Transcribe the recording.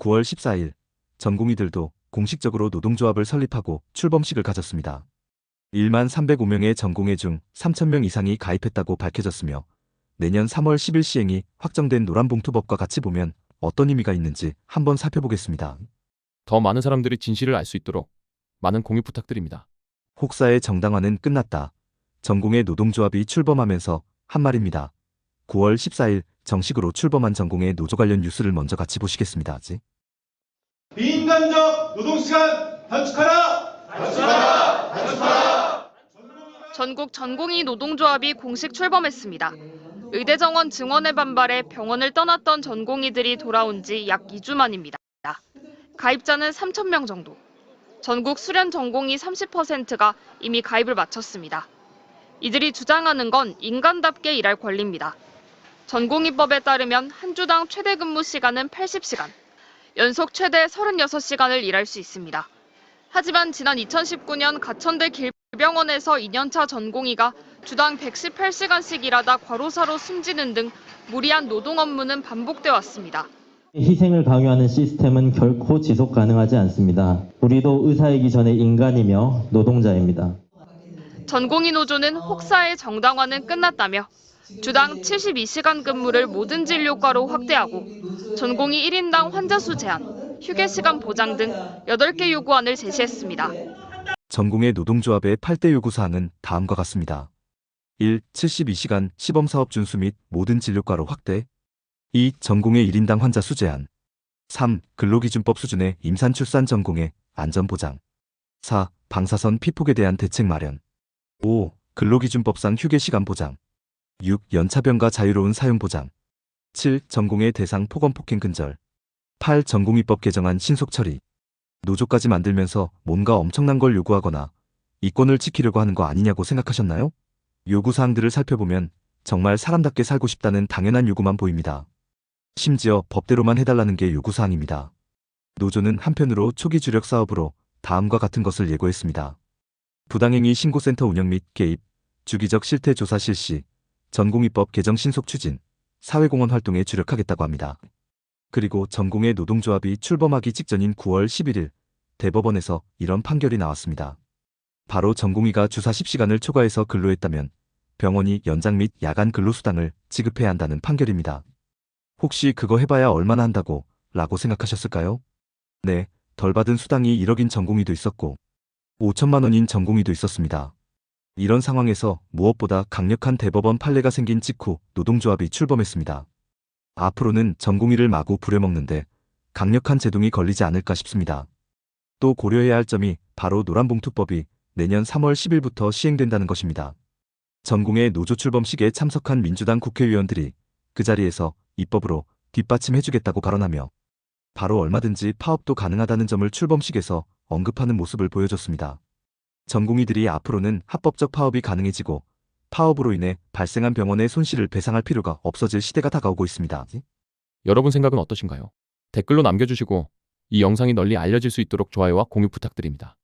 9월 14일 전공의들도 공식적으로 노동조합을 설립하고 출범식을 가졌습니다. 1만 305명의 전공의 중 3,000명 이상이 가입했다고 밝혀졌으며 내년 3월 10일 시행이 확정된 노란봉투법과 같이 보면 어떤 의미가 있는지 한번 살펴보겠습니다. 더 많은 사람들이 진실을 알 수 있도록 많은 공유 부탁드립니다. 혹사의 정당화는 끝났다. 전공의 노동조합이 출범하면서 한 말입니다. 9월 14일 정식으로 출범한 전공의 노조 관련 뉴스를 먼저 같이 보시겠습니다. 비인간적 노동시간 단축하라! 단축하라! 단축하라! 전국 전공의 노동조합이 공식 출범했습니다. 의대 정원 증원에 반발해 병원을 떠났던 전공의들이 돌아온 지 약 2주 만입니다. 가입자는 3,000명 정도. 전국 수련 전공의 30%가 이미 가입을 마쳤습니다. 이들이 주장하는 건 인간답게 일할 권리입니다. 전공의법에 따르면 한 주당 최대 근무 시간은 80시간, 연속 최대 36시간을 일할 수 있습니다. 하지만 지난 2019년 가천대 길병원에서 2년차 전공의가 주당 118시간씩 일하다 과로사로 숨지는 등 무리한 노동 업무는 반복돼 왔습니다. 희생을 강요하는 시스템은 결코 지속 가능하지 않습니다. 우리도 의사이기 전에 인간이며 노동자입니다. 전공의 노조는 혹사의 정당화는 끝났다며 주당 72시간 근무를 모든 진료과로 확대하고 전공의 1인당 환자 수 제한, 휴게 시간 보장 등 8개 요구안을 제시했습니다. 전공의 노동조합의 8대 요구사항은 다음과 같습니다. 1. 72시간 시범사업 준수 및 모든 진료과로 확대 2. 전공의 1인당 환자 수 제한 3. 근로기준법 수준의 임산출산 전공의 안전보장 4. 방사선 피폭에 대한 대책 마련 5. 근로기준법상 휴게시간 보장 6. 연차병가 자유로운 사용 보장 7. 전공의 대상 폭언폭행 근절 8. 전공의법 개정안 신속 처리 노조까지 만들면서 뭔가 엄청난 걸 요구하거나 이권을 지키려고 하는 거 아니냐고 생각하셨나요? 요구사항들을 살펴보면 정말 사람답게 살고 싶다는 당연한 요구만 보입니다. 심지어 법대로만 해달라는 게 요구사항입니다. 노조는 한편으로 초기 주력 사업으로 다음과 같은 것을 예고했습니다. 부당행위 신고센터 운영 및 개입, 주기적 실태 조사 실시, 전공의법 개정 신속 추진, 사회공헌 활동에 주력하겠다고 합니다. 그리고 전공의 노동조합이 출범하기 직전인 9월 11일 대법원에서 이런 판결이 나왔습니다. 바로 전공의가 주사 10시간을 초과해서 근로했다면 병원이 연장 및 야간 근로수당을 지급해야 한다는 판결입니다. 혹시 그거 해봐야 얼마나 한다고 라고 생각하셨을까요? 네, 덜 받은 수당이 1억인 전공의도 있었고 5천만 원인 전공의도 있었습니다. 이런 상황에서 무엇보다 강력한 대법원 판례가 생긴 직후 노동조합이 출범했습니다. 앞으로는 전공의를 마구 부려먹는데 강력한 제동이 걸리지 않을까 싶습니다. 또 고려해야 할 점이 바로 노란봉투법이 내년 3월 10일부터 시행된다는 것입니다. 전공의 노조 출범식에 참석한 민주당 국회의원들이 그 자리에서 입법으로 뒷받침해주겠다고 발언하며 바로 얼마든지 파업도 가능하다는 점을 출범식에서 언급하는 모습을 보여줬습니다. 전공의들이 앞으로는 합법적 파업이 가능해지고 파업으로 인해 발생한 병원의 손실을 배상할 필요가 없어질 시대가 다가오고 있습니다. 여러분 생각은 어떠신가요? 댓글로 남겨주시고 이 영상이 널리 알려질 수 있도록 좋아요와 공유 부탁드립니다.